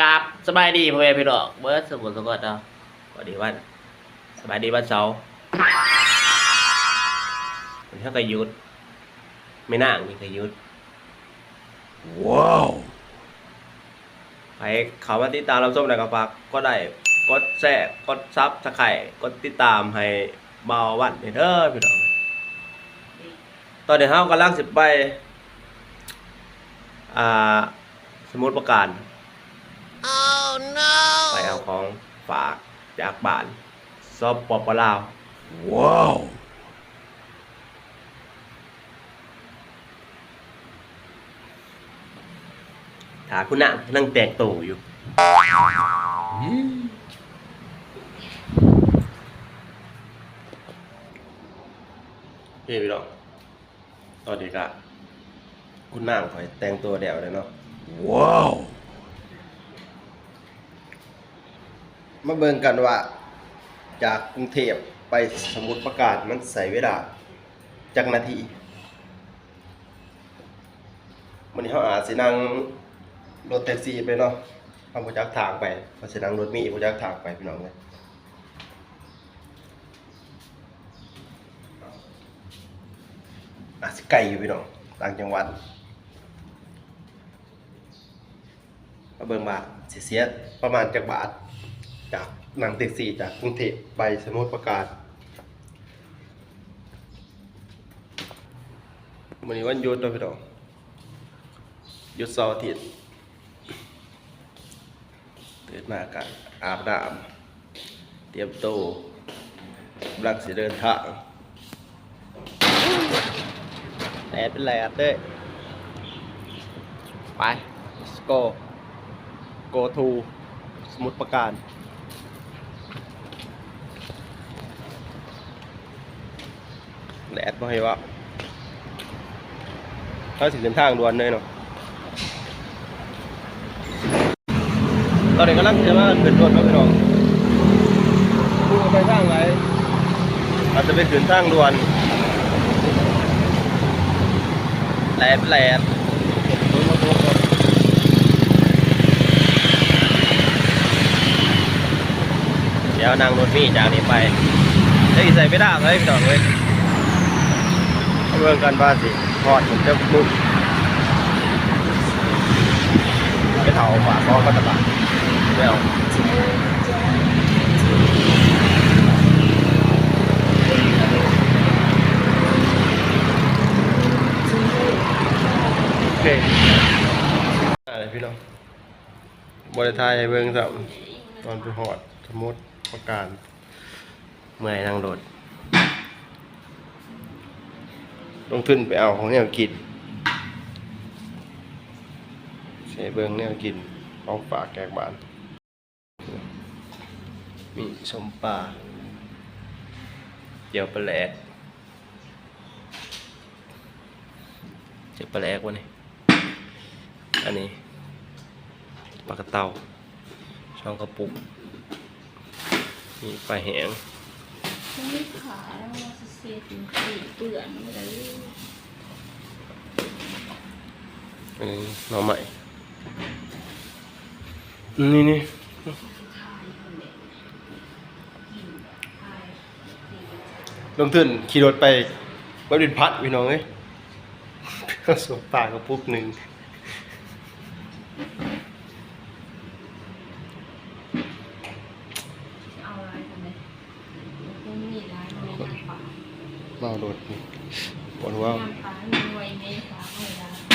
กราบสบายดีพ่อแม่พี่น้องเบิร์ดสมุนสกอตเนาะสวัสดีวันสบายดีวันเสาร์วันนี้ก็หยุด ไม่นั่งนี่ก็หยุดว้าวไปเขามาติดตามรับชมหน่อยกักก็ได้กดแชร์กดซับสไครต์กดติดตามให้เบาวันเด้อพี่น้องตอนนี้เฮากำลังสิบไป อ่า สมุดประการ no ไปเอาของฝากจากบ้านซอบปปลาวว้าวถาคุณน่ะนั่งแตกตู่อยู่ พี่พี่น้องตอนนี้ก็คุณนางคอยแต่งตัวเดี่ยวเลยเนาะ ว้าว มาเบิ่งกันว่า จากกรุงเทพไปสมุทรปราการมันใส่เวลาจักนาทีวันนี้เขาอาจสินั่งรถแท็กซี่ไปเนาะเอาผู้จักทางไปเพราสินั่งรถมีผู้จักทางไปพี่น้องเลยอาจสิไกลอยู่พี่น้องต่างจังหวัดมาเบิ่งว่าเสียประมาณจักบาท จากหนังแท็กซี่จากกรุงเทพไปสมุทรปราการวันนี้วันหยุดเนาะพี่น้องหยุดเสาร์อาทิตย์ตื่นมากันอาบน้ำเตรียมตัวกำลังสิเดินทางแดดเป็นแดดเด้ไป go go to สมุทรปราการ แดดบ่ให้ว่าถ้าสิเดินทางด่วนเลยเนาะตอนนี้กำลังจะมาขึ้นรถครับพี่น้องพูดไปทางไหนอาจจะไปขึ้นทางด่วนแหลดแหลดเดี๋ยวนั่งรถมีจากนี้ไปจะอีใส่ไม่ได้เลยพี่น้องเว้ย เรื่องกันว่าสิทอดผมจะมุกไปเถาฝาก้อก็ตะบานไม่เอาโอเคอะไรพี่น้องบริทายเบิงสับตอนไปหอดสมมติประการเมื่อยนั่งโดด ลงทุนไปเอาของแนวกินใช้เบิงแนวกินของฝากแกกบาน มีสมปลาเจียวปลาแหลกเจียวปลาแหลกวะนี่อันนี้ปลากระเตาช่องกระปุกมีปลาแหง ไม่ขาแล้วว่าจะเสียถึงสี่เดือนเลยอันนี้หน่อใหม่ นี่นี่ลงทุนขี่รถไปวัดดินพัดพี่น้องเอ้ยสวมปลากระปุกหนึ่ง เอาอะไรกันเลยไม่มีร้าน ไม่น้ำปลาเมารถนี่ปวดหัว น้ำปลามีไว้ในฝาไว้ร้าน